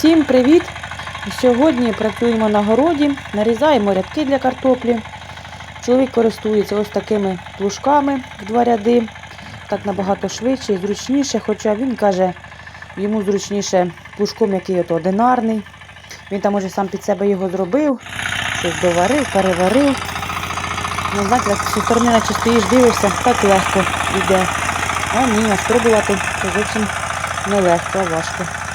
Всім привіт! Сьогодні працюємо на городі, нарізаємо рядки для картоплі. Чоловік користується ось такими плужками в два ряди. Так набагато швидше і зручніше, хоча він каже, йому зручніше плужком, який от одинарний. Він там уже сам під себе його зробив, щось доварив, переварив. Ну, знаєте, як зі сторони наче стоїш, дивишся, так легко йде. А ні, а спробувати це зовсім нелегко, а важко.